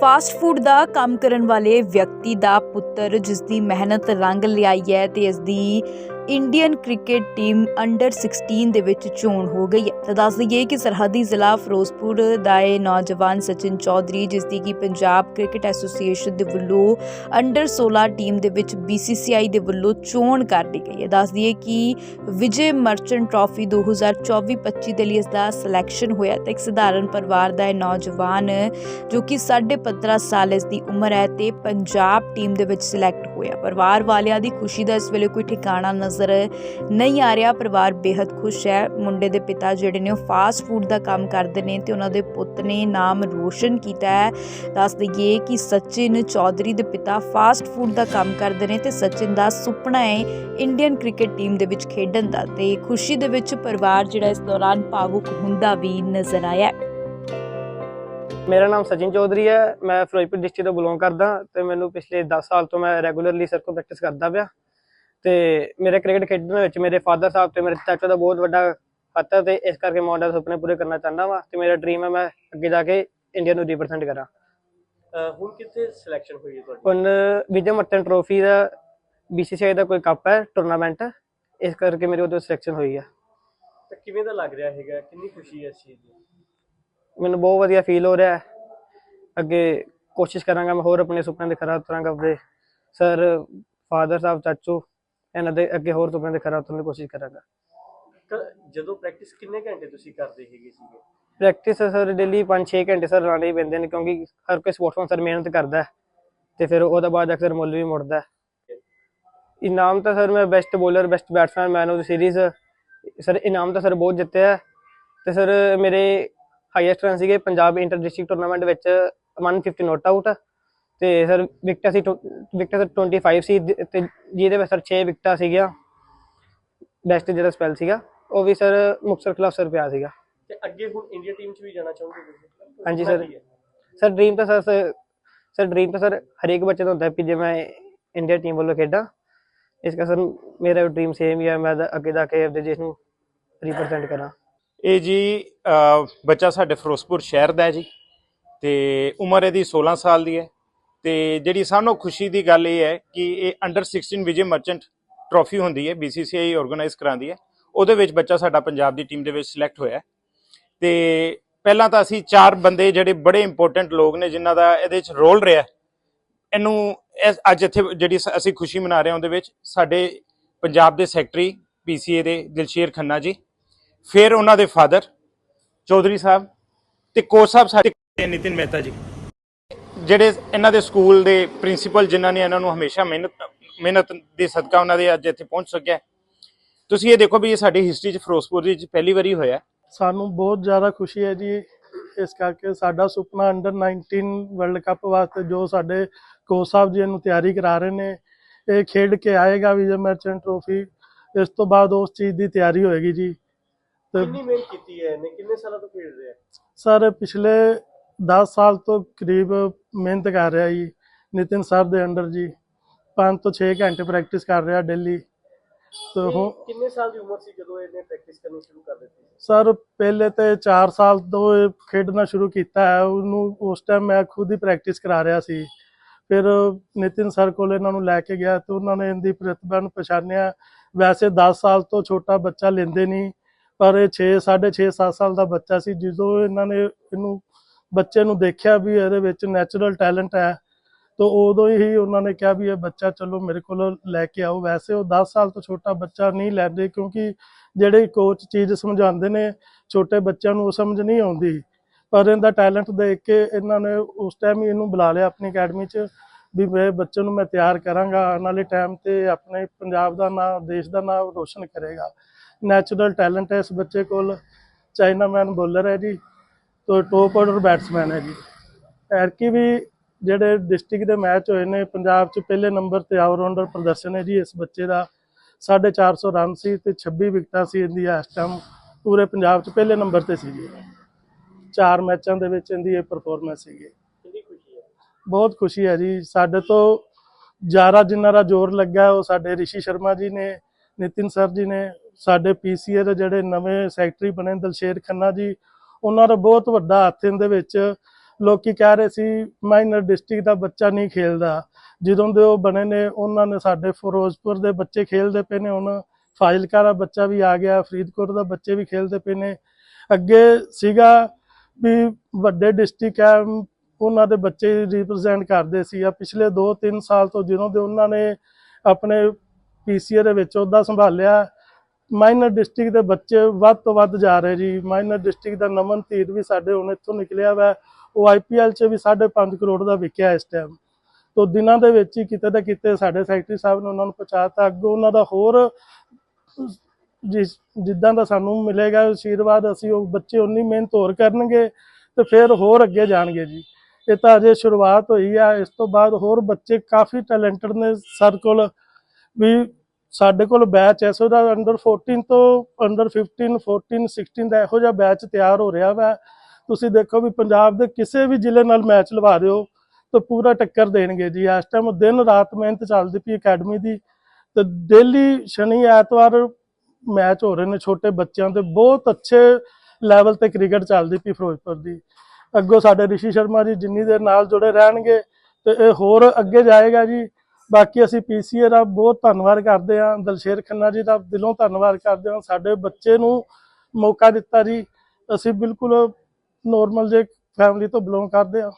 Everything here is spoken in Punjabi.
ਫਾਸਟ ਫੂਡ ਦਾ ਕੰਮ ਕਰਨ ਵਾਲੇ ਵਿਅਕਤੀ ਦਾ ਪੁੱਤਰ ਜਿਸ ਦੀ ਮਿਹਨਤ ਰੰਗ ਲਿਆਈ ਹੈ ਤੇ ਇਸ ਦੀ ਇੰਡੀਅਨ ਕ੍ਰਿਕਟ ਟੀਮ ਅੰਡਰ 16 ਦੇ ਵਿੱਚ ਚੋਣ ਹੋ ਗਈ ਹੈ। ਤਾਂ ਦੱਸ ਦਈਏ ਕਿ ਸਰਹੱਦੀ ਜ਼ਿਲ੍ਹਾ ਫਿਰੋਜ਼ਪੁਰ ਦਾ ਇਹ ਨੌਜਵਾਨ ਸਚਿਨ ਚੌਧਰੀ, ਜਿਸ ਦੀ ਕਿ ਪੰਜਾਬ ਕ੍ਰਿਕਟ ਐਸੋਸੀਏਸ਼ਨ ਦੇ ਵੱਲੋਂ ਅੰਡਰ 16 ਟੀਮ ਦੇ ਵਿੱਚ BCCI ਦੇ ਵੱਲੋਂ ਚੋਣ ਕਰ ਲਈ ਗਈ ਹੈ। ਦੱਸ ਦਈਏ ਕਿ ਵਿਜੇ ਮਰਚੈਂਟ ਟਰਾਫੀ 2024-25 ਦੇ ਲਈ ਇਸ ਦਾ ਸਿਲੈਕਸ਼ਨ ਹੋਇਆ ਤੇ ਇੱਕ ਸਧਾਰਨ ਪਰਿਵਾਰ ਦਾ ਇਹ ਨੌਜਵਾਨ, ਜੋ ਕਿ 15.5 ਸਾਲ ਇਸ ਦੀ ਉਮਰ ਹੈ, ਤੇ ਪੰਜਾਬ ਟੀਮ ਦੇ ਵਿੱਚ ਸਿਲੈਕਟ ਹੋਇਆ। ਪਰਿਵਾਰ ਵਾਲਿਆਂ ਦੀ ਖੁਸ਼ੀ ਦਾ ਇਸ ਵੇਲੇ ਕੋਈ ਠਿਕਾਣਾ ਨਜ਼ਰ ਨਹੀਂ ਆ ਰਿਹਾ। ਪਰਿਵਾਰ ਬੇहद ਖੁਸ਼ ਹੈ। ਮੁੰਡੇ ਦੇ ਪਿਤਾ ਜਿਹੜੇ ਨੇ ਉਹ ਫਾਸਟ ਫੂਡ ਦਾ ਕੰਮ ਕਰਦੇ ਨੇ ਤੇ ਉਹਨਾਂ ਦੇ ਪੁੱਤ ਨੇ ਨਾਮ ਰੋਸ਼ਨ ਕੀਤਾ ਹੈ। ਦੱਸ ਦਈਏ ਕਿ ਸਚਿਨ ਚੌਧਰੀ ਦੇ ਪਿਤਾ ਫਾਸਟ ਫੂਡ ਦਾ ਕੰਮ ਕਰਦੇ ਨੇ ਤੇ ਸਚਿਨ ਦਾ ਸੁਪਨਾ ਹੈ ਇੰਡੀਅਨ ਕ੍ਰਿਕਟ ਟੀਮ ਦੇ ਵਿੱਚ ਖੇਡਣ ਦਾ ਤੇ ਖੁਸ਼ੀ ਦੇ ਵਿੱਚ ਪਰਿਵਾਰ ਜਿਹੜਾ ਇਸ ਦੌਰਾਨ ਭਾਵੁਕ ਹੁੰਦਾ ਵੀ ਨਜ਼ਰ ਆਇਆ ਮੇਰਾ ਨਾਮ ਸਚਿਨ ਚੌਧਰੀ ਹੈ ਮੈਂ ਫਿਰੋਜ਼ਪੁਰ ਡਿਸਟ੍ਰਿਕਟ ਤੋਂ ਬਿਲੋਂਗ ਕਰਦਾ ਤੇ ਮੈਨੂੰ ਪਿਛਲੇ 10 ਸਾਲ ਤੋਂ ਮੈਂ ਰੈਗੂਲਰਲੀ ਸਰਕਲ ਪ੍ਰੈਕਟਿਸ ਕਰਦਾ ਪਿਆ। ਤੇ ਮੇਰੇ ਕ੍ਰਿਕਟ ਖੇਡਣ ਵਿੱਚ ਮੇਰੇ ਫਾਦਰ ਸਾਹਿਬ ਤੇ ਮੇਰੇ ਚਾਚਾ ਦਾ ਬਹੁਤ ਵੱਡਾ ਹੱਥ ਹੈ ਤੇ ਇਸ ਕਰਕੇ ਮੈਂ ਉਹਨਾਂ ਦੇ ਸੁਪਨੇ ਪੂਰੇ ਕਰਨਾ ਚਾਹੁੰਦਾ ਵਾਂ ਤੇ ਮੇਰਾ ਡ੍ਰੀਮ ਹੈ ਮੈਂ ਅੱਗੇ ਜਾ ਕੇ ਇੰਡੀਆ ਨੂੰ ਰਿਪਰੈਜ਼ੈਂਟ ਕਰਾਂ। ਹੁਣ ਕਿੱਥੇ ਸਿਲੈਕਸ਼ਨ ਹੋਈ ਹੈ ਤੁਹਾਡੀ? ਹੁਣ ਵਿਜੇ ਮਰਚੈਂਟ ਟਰੋਫੀ ਦਾ BCCI ਦਾ ਕੋਈ ਕੱਪ ਹੈ ਟੂਰਨਾਮੈਂਟ ਇਸ ਕਰਕੇ ਮੇਰੀ ਉਹਦੇ ਸਿਲੈਕਸ਼ਨ ਹੋਈ ਹੈ ਤਾਂ ਕਿਵੇਂ ਦਾ ਲੱਗ ਰਿਹਾ ਹੈਗਾ? ਕਿੰਨੀ ਖੁਸ਼ੀ ਹੈ ਇਸ ਚੀਜ਼ ਦੀ? ਮੈਨੂੰ ਬਹੁਤ ਵਧੀਆ ਫੀਲ ਹੋ ਰਿਹਾ ਅੱਗੇ ਕੋਸ਼ਿਸ਼ ਕਰਾਂਗਾ ਮੈਂ ਹੋਰ ਆਪਣੇ ਸੁਪਨੇ ਦੇ ਖਰਾ ਉਤਰਾਂਗਾ ਆਪਣੇ ਸਰ ਫਾਦਰ ਸਾਹਿਬ ਚਾਚੂ ਇਹਨਾਂ ਦੇ ਅੱਗੇ ਹੋਰ ਸੁਪਨੇ ਦੇ ਖਰਾ ਉਤਰਨ ਦੀ ਕੋਸ਼ਿਸ਼ ਕਰਾਂਗਾ। ਤਾਂ ਜਦੋਂ ਪ੍ਰੈਕਟਿਸ ਕਿੰਨੇ ਘੰਟੇ ਤੁਸੀਂ ਕਰਦੇ ਹੈਗੇ ਸੀਗੇ? ਪ੍ਰੈਕਟਿਸ ਸਰ ਡੇਲੀ 5-6 ਘੰਟੇ ਸਰ ਲਾਣੇ ਹੀ ਪੈਂਦੇ ਨੇ ਕਿਉਂਕਿ ਹਰ ਕੋਈ ਸਪੋਰਟਸਮੈਨ ਸਰ ਮਿਹਨਤ ਕਰਦਾ ਹੈ। ਤੇ ਫਿਰ ਉਹਦਾ ਬਾਅਦ ਅਕਸਰ ਮੁੱਲ ਵੀ ਮੁੜਦਾ ਹੈ। ਇਨਾਮ ਤਾਂ ਸਰ ਮੈਂ best bowler best batsman man of the series sir ਇਨਾਮ ਤਾਂ ਸਰ ਬਹੁਤ ਜਿੱਤੇ ਹੈ। ਤੇ ਸਰ ਮੇਰੇ ਹਾਈਐਸਟ ਰਨ ਸੀਗੇ ਪੰਜਾਬ ਇੰਟਰ ਡਿਸਟ੍ਰਿਕਟ ਟੂਰਨਾਮੈਂਟ ਵਿੱਚ 150 ਨੋਟ ਆਊਟ ਤੇ ਸਰ ਵਿਕਟਾਂ ਸੀ ਵਿਕਟਾਂ ਸਰ 25 ਸੀ ਤੇ ਜਿਹਦੇ ਵਿੱਚ ਸਰ 6 ਵਿਕਟਾਂ ਸੀਗੀਆਂ ਬੈਸਟ ਜਿਹੜਾ ਸਪੈਲ ਸੀਗਾ ਉਹ ਵੀ ਸਰ ਮੁਕਤਸਰ ਖਿਲਾਫ ਸਰ ਪਿਆ ਸੀਗਾ। ਤੇ ਅੱਗੇ ਹੁਣ ਇੰਡੀਆ ਟੀਮ 'ਚ ਵੀ ਜਾਣਾ ਚਾਹੋਗੇ ਤੁਸੀਂ? ਹਾਂਜੀ ਸਰ। ਸਰ ਡ੍ਰੀਮ ਤਾਂ ਸਰ ਸਰ ਡ੍ਰੀਮ ਤਾਂ ਸਰ ਹਰੇਕ ਬੱਚੇ ਦਾ ਹੁੰਦਾ ਹੈ ਕਿ ਜੇ ਮੈਂ ਇੰਡੀਆ ਟੀਮ ਵੱਲੋਂ ਖੇਡਾਂ ਇਸ ਕਰਕੇ ਸਰ ਮੇਰਾ ਡ੍ਰੀਮ ਸੇਮ ਹੀ ਹੈ ਮੈਂ ਅੱਗੇ ਜਾ ਕੇ ਆਪਣੇ ਦੇਸ਼ ਨੂੰ ਰਿਪਰੈਜ਼ੈਂਟ ਕਰਾਂ। ਇਹ ਜੀ ਬੱਚਾ ਸਾਡੇ ਫਿਰੋਜ਼ਪੁਰ ਸ਼ਹਿਰ ਦਾ ਹੈ ਜੀ, ਤੇ ਉਮਰ ਇਹਦੀ 16 ਸਾਲ ਦੀ ਹੈ, ਤੇ ਜਿਹੜੀ ਸਾਨੂੰ ਖੁਸ਼ੀ ਦੀ ਗੱਲ ਇਹ ਹੈ ਕਿ ਇਹ ਅੰਡਰ 16 ਵਿਜੇ ਮਰਚੈਂਟ ਟਰੋਫੀ ਹੁੰਦੀ ਹੈ BCCI ਆਰਗੇਨਾਈਜ਼ ਕਰਾਉਂਦੀ ਹੈ, ਉਹਦੇ ਵਿੱਚ ਬੱਚਾ ਸਾਡਾ ਪੰਜਾਬ ਦੀ ਟੀਮ ਦੇ ਵਿੱਚ ਸਿਲੈਕਟ ਹੋਇਆ ਹੈ। ਤੇ ਪਹਿਲਾਂ ਤਾਂ ਅਸੀਂ ਚਾਰ ਬੰਦੇ ਜਿਹੜੇ ਬੜੇ ਇੰਪੋਰਟੈਂਟ ਲੋਕ ਨੇ, ਜਿਨ੍ਹਾਂ ਦਾ ਇਹਦੇ ਵਿੱਚ ਰੋਲ ਰਿਹਾ ਇਹਨੂੰ ਅੱਜ ਇੱਥੇ ਜਿਹੜੀ ਸ- ਅਸੀਂ ਖੁਸ਼ੀ ਮਨਾ ਰਹੇ ਹਾਂ, ਉਹਦੇ ਵਿੱਚ ਸਾਡੇ ਪੰਜਾਬ ਦੇ ਸੈਕਟਰੀ PCA ਦੇ ਦਿਲਸ਼ੇਰ ਖੰਨਾ ਜੀ ਫਿਰ ਉਹਨਾਂ ਦੇ ਫਾਦਰ ਚੌਧਰੀ ਸਾਹਿਬ ਤੇ ਕੋਚ ਸਾਹਿਬ ਸਾਡੇ ਨਿਤਿਨ ਮਹਿਤਾ ਜੀ। ਜਿਹੜੇ ਇਹਨਾਂ ਦੇ ਸਕੂਲ ਦੇ ਪ੍ਰਿੰਸੀਪਲ ਜਿਨ੍ਹਾਂ ਨੇ ਇਹਨਾਂ ਨੂੰ ਹਮੇਸ਼ਾ ਮਿਹਨਤ ਮਿਹਨਤ ਦੇ ਸਦਕਾ ਉਹਨਾਂ ਦੇ ਅੱਜ ਇੱਥੇ ਪਹੁੰਚ ਸਕਿਆ। ਤੁਸੀਂ ਇਹ ਦੇਖੋ ਵੀ ਇਹ ਸਾਡੀ ਹਿਸਟਰੀ 'ਚ ਫਿਰੋਜ਼ਪੁਰ ਦੀ ਪਹਿਲੀ ਵਾਰੀ ਹੋਇਆ। ਸਾਨੂੰ ਬਹੁਤ ਜ਼ਿਆਦਾ ਖੁਸ਼ੀ ਹੈ ਜੀ ਇਸ ਕਰਕੇ ਸਾਡਾ ਸੁਪਨਾ ਅੰਡਰ 19 ਵਰਲਡ ਕੱਪ ਵਾਸਤੇ ਜੋ ਸਾਡੇ ਕੋਚ ਸਾਹਿਬ ਜੀ ਨੂੰ ਤਿਆਰੀ ਕਰਾ ਰਹੇ ਨੇ ਇਹ ਖੇਡ ਕੇ ਆਏਗਾ ਵਿਜੇ ਮਰਚੈਂਟ ਟਰੋਫੀ ਇਸ ਤੋਂ ਬਾਅਦ ਉਸ ਚੀਜ਼ ਦੀ ਤਿਆਰੀ ਹੋਏਗੀ ਜੀ। ਤੇ ਕਿੰਨੀ ਮਿਹਨਤ ਕੀਤੀ ਹੈ ਇਹਨੇ? ਕਿੰਨੇ ਸਾਲਾਂ ਤੋਂ ਖੇਡ ਰਿਹਾ? ਹੈ ਸਰ ਪਿਛਲੇ 10 ਸਾਲ ਤੋਂ ਕਰੀਬ ਮਿਹਨਤ ਕਰ ਰਿਹਾ ਜੀ ਨਿਤਿਨ ਸਰ ਦੇ ਅੰਡਰ ਜੀ। 5 ਤੋਂ 6 ਘੰਟੇ ਪ੍ਰੈਕਟਿਸ ਕਰ ਰਿਹਾ ਡੇਲੀ ਤੇ ਇਹ ਹੁਣ ਕਿੰਨੇ ਸਾਲ ਦੀ ਉਮਰ ਸੀ ਜਦੋਂ ਇਹਨੇ ਪ੍ਰੈਕਟਿਸ ਕਰਨੀ ਸ਼ੁਰੂ ਕਰ ਦਿੱਤੀ ਸਰ ਪਹਿਲੇ ਤੇ 4 ਸਾਲ ਤੋਂ ਇਹ ਖੇਡਣਾ ਸ਼ੁਰੂ ਕੀਤਾ ਹੈ। ਉਹਨੂੰ ਉਸ ਟਾਈਮ ਮੈਂ ਖੁਦ ਹੀ ਪ੍ਰੈਕਟਿਸ ਕਰਾ ਰਿਹਾ ਸੀ। ਫਿਰ ਨਿਤਿਨ ਸਰ ਕੋਲ ਇਹਨਾਂ ਨੂੰ ਲੈ ਕੇ ਗਿਆ ਤੇ ਉਹਨਾਂ ਨੇ ਇਹਦੀ ਪ੍ਰਤਿਭਾ ਨੂੰ ਪਛਾਣਿਆ। ਵੈਸੇ 10 ਸਾਲ ਤੋਂ ਛੋਟਾ ਬੱਚਾ ਲੈਂਦੇ ਨਹੀਂ। ਪਰ ਇਹ 6 6.5 7 ਸਾਲ ਦਾ ਬੱਚਾ ਸੀ, ਜਦੋਂ ਇਹਨਾਂ ਨੇ ਇਹਨੂੰ ਬੱਚੇ ਨੂੰ ਦੇਖਿਆ ਵੀ ਇਹਦੇ ਵਿੱਚ ਨੈਚੁਰਲ ਟੈਲੈਂਟ ਹੈ, ਤਾਂ ਉਦੋਂ ਹੀ ਉਹਨਾਂ ਨੇ ਕਿਹਾ ਵੀ ਇਹ ਬੱਚਾ ਚਲੋ ਮੇਰੇ ਕੋਲ ਲੈ ਕੇ ਆਓ। ਵੈਸੇ ਉਹ 10 ਸਾਲ ਤੋਂ ਛੋਟਾ ਬੱਚਾ ਨਹੀਂ ਲੈਂਦੇ, ਕਿਉਂਕਿ ਜਿਹੜੇ ਕੋਚ ਚੀਜ਼ ਸਮਝਾਉਂਦੇ ਨੇ, ਛੋਟੇ ਬੱਚਿਆਂ ਨੂੰ ਉਹ ਸਮਝ ਨਹੀਂ ਆਉਂਦੀ। ਪਰ ਇਹਦਾ ਟੈਲੈਂਟ ਦੇਖ ਕੇ ਇਹਨਾਂ ਨੇ ਉਸ ਟਾਈਮ ਹੀ ਇਹਨੂੰ ਬੁਲਾ ਲਿਆ ਆਪਣੀ ਅਕੈਡਮੀ 'ਚ ਵੀ ਮੇਰੇ ਬੱਚੇ ਨੂੰ ਮੈਂ ਤਿਆਰ ਕਰਾਂਗਾ ਆਉਣ ਵਾਲੇ ਟਾਈਮ ਤੇ ਆਪਣੇ ਪੰਜਾਬ ਦਾ ਨਾਮ ਦੇਸ਼ ਦਾ ਨਾਮ ਰੋਸ਼ਨ ਕਰੇਗਾ। ਨੈਚੁਰਲ ਟੈਲੈਂਟ ਹੈ ਇਸ ਬੱਚੇ ਕੋਲ। ਚਾਈਨਾਮੈਨ ਬੋਲਰ ਹੈ ਜੀ ਤੋਂ ਟੋਪ ਆਰਡਰ ਬੈਟਸਮੈਨ ਹੈ ਜੀ। ਐਰਕੀ ਵੀ ਜਿਹੜੇ ਡਿਸਟ੍ਰਿਕਟ ਦੇ ਮੈਚ ਹੋਏ ਨੇ ਪੰਜਾਬ 'ਚ ਪਹਿਲੇ ਨੰਬਰ ਤੇ ਆਲਰਾਊਂਡਰ ਪ੍ਰਦਰਸ਼ਨ ਹੈ ਜੀ ਇਸ ਬੱਚੇ ਦਾ। 450 ਰਨ ਸੀ ਤੇ 26 ਵਿਕਟਾਂ ਸੀ ਇਹਦੀ ਇਸ ਟਾਈਮ ਪੂਰੇ ਪੰਜਾਬ 'ਚ ਪਹਿਲੇ ਨੰਬਰ ਤੇ ਸੀ ਜੀ। ਚਾਰ ਮੈਚਾਂ ਦੇ ਵਿੱਚ ਇਹਦੀ ਇਹ ਪਰਫਾਰਮੈਂਸ ਸੀਗੀ। ਬਹੁਤ ਖੁਸ਼ੀ ਹੈ ਜੀ। ਸਾਡੇ ਤੋਂ ਜ਼ਿਆਦਾ ਜਿਨ੍ਹਾਂ ਦਾ ਜ਼ੋਰ ਲੱਗਾ ਉਹ ਸਾਡੇ ਰਿਸ਼ੀ ਸ਼ਰਮਾ ਜੀ ਨੇ ਨਿਤਿਨ ਸਰ ਜੀ ਨੇ ਸਾਡੇ ਪੀਸੀਏ ਦੇ ਜਿਹੜੇ ਨਵੇਂ ਸੈਕਟਰੀ ਬਣੇ ਦਲਸ਼ੇਰ ਖੰਨਾ ਜੀ, ਉਹਨਾਂ ਦਾ ਬਹੁਤ ਵੱਡਾ ਹੱਥ ਇਹਦੇ ਵਿੱਚ। ਲੋਕੀ ਕਹਿ ਰਹੇ ਸੀ ਮਾਈਨਰ ਡਿਸਟ੍ਰਿਕਟ ਦਾ ਬੱਚਾ ਨਹੀਂ ਖੇਲਦਾ। ਜਦੋਂ ਦੇ ਉਹ ਬਣੇ ਨੇ, ਉਹਨਾਂ ਨੇ ਸਾਡੇ ਫਿਰੋਜ਼ਪੁਰ ਦੇ ਬੱਚੇ ਖੇਲਦੇ ਪਏ ਨੇ। ਹੁਣ ਫਾਜ਼ਿਲਕਾ ਦਾ ਬੱਚਾ ਵੀ ਆ ਗਿਆ, ਫਰੀਦਕੋਟ ਦਾ ਬੱਚੇ ਵੀ ਖੇਲਦੇ ਪਏ ਨੇ। ਅੱਗੇ ਸੀਗਾ ਵੀ ਵੱਡੇ ਡਿਸਟ੍ਰਿਕਟ ਹੈ, ਉਹਨਾਂ ਦੇ ਬੱਚੇ ਰਿਪਰੈਜ਼ੈਂਟ ਕਰਦੇ ਸੀ। ਆ ਪਿਛਲੇ 2-3 ਸਾਲ ਤੋਂ ਜਦੋਂ ਦੇ ਉਹਨਾਂ ਨੇ ਆਪਣੇ ਪੀਸੀਏ ਦੇ ਵਿੱਚ ਉਹਦਾ ਸੰਭਾਲਿਆ ਮਾਈਨਰ ਡਿਸਟ੍ਰਿਕਟ ਦੇ ਬੱਚੇ ਵੱਧ ਤੋਂ ਵੱਧ ਜਾ ਰਹੇ ਜੀ। ਮਾਈਨਰ ਡਿਸਟ੍ਰਿਕਟ ਦਾ ਨਮਨ ਧੀਰ ਵੀ ਸਾਡੇ ਹੁਣ ਇੱਥੋਂ ਨਿਕਲਿਆ ਵਾ। ਉਹ ਆਈਪੀਐਲ 'ਚ ਵੀ 5.5 ਕਰੋੜ ਦਾ ਵਿਕਿਆ ਇਸ ਟਾਈਮ ਤੋਂ ਦਿਨਾਂ ਦੇ ਵਿੱਚ ਹੀ ਕਿਤੇ ਨਾ ਕਿਤੇ ਸਾਡੇ ਸੈਕਟਰੀ ਸਾਹਿਬ ਨੇ ਉਹਨਾਂ ਨੂੰ ਪਹੁੰਚਾਤਾ। ਅੱਗੋਂ ਉਹਨਾਂ ਦਾ ਹੋਰ ਜਿਸ ਜਿੱਦਾਂ ਦਾ ਸਾਨੂੰ ਮਿਲੇਗਾ ਆਸ਼ੀਰਵਾਦ ਅਸੀਂ ਉਹ ਬੱਚੇ ਉਨੀ ਮਿਹਨਤ ਹੋਰ ਕਰਨਗੇ ਤੇ ਫਿਰ ਹੋਰ ਅੱਗੇ ਜਾਣਗੇ ਜੀ। ਇਹ ਤਾਂ ਅਜੇ ਸ਼ੁਰੂਆਤ ਹੋਈ ਆ। ਇਸ ਤੋਂ ਬਾਅਦ ਹੋਰ ਬੱਚੇ ਕਾਫੀ ਟੈਲੈਂਟਡ ਨੇ ਸਰ ਕੋਲ। ਵੀ ਸਾਡੇ ਕੋਲ ਬੈਚ ਐ ਦਾ ਅੰਡਰ 14 ਤੋਂ ਅੰਡਰ 15 14 16 ਦਾ ਇਹੋ ਜਿਹਾ ਬੈਚ ਤਿਆਰ ਹੋ ਰਿਹਾ ਵਾ। ਤੁਸੀਂ ਦੇਖੋ ਵੀ ਪੰਜਾਬ ਦੇ ਕਿਸੇ ਵੀ ਜ਼ਿਲ੍ਹੇ ਨਾਲ ਮੈਚ ਲਵਾ ਦਿਓ, ਤਾਂ ਪੂਰਾ ਟੱਕਰ ਦੇਣਗੇ ਜੀ। ਇਸ ਟਾਈਮ ਦਿਨ ਰਾਤ ਮਿਹਨਤ ਚੱਲਦੀ ਪਈ ਅਕੈਡਮੀ ਦੀ, ਤੇ ਡੇਲੀ ਸ਼ਨੀ, ਐਤਵਾਰ ਮੈਚ ਹੋ ਰਹੇ ਨੇ ਛੋਟੇ ਬੱਚਿਆਂ ਦੇ। ਬਹੁਤ ਅੱਛੇ ਲੈਵਲ ਤੇ ਕ੍ਰਿਕਟ ਚੱਲਦੀ ਪਈ ਫਿਰੋਜ਼ਪੁਰ ਦੀ। ਅੱਗੋਂ ਸਾਡੇ ਰਿਸ਼ੀ ਸ਼ਰਮਾ ਜੀ ਜਿੰਨੀ ਦੇਰ ਨਾਲ ਜੁੜੇ ਰਹਿਣਗੇ, ਤੇ ਇਹ ਹੋਰ ਅੱਗੇ ਜਾਏਗਾ ਜੀ। ਬਾਕੀ ਅਸੀਂ ਪੀਸੀਏ ਦਾ ਬਹੁਤ ਧੰਨਵਾਦ ਕਰਦੇ ਹਾਂ, ਦਲਸ਼ੇਰ ਖੰਨਾ ਜੀ ਦਾ ਦਿਲੋਂ ਧੰਨਵਾਦ ਕਰਦੇ ਹਾਂ, ਸਾਡੇ ਬੱਚੇ ਨੂੰ ਮੌਕਾ ਦਿੱਤਾ ਜੀ। ਅਸੀਂ ਬਿਲਕੁਲ ਨੋਰਮਲ ਜੇ ਫੈਮਿਲੀ ਤੋਂ ਬਿਲੋਂਗ ਕਰਦੇ ਹਾਂ।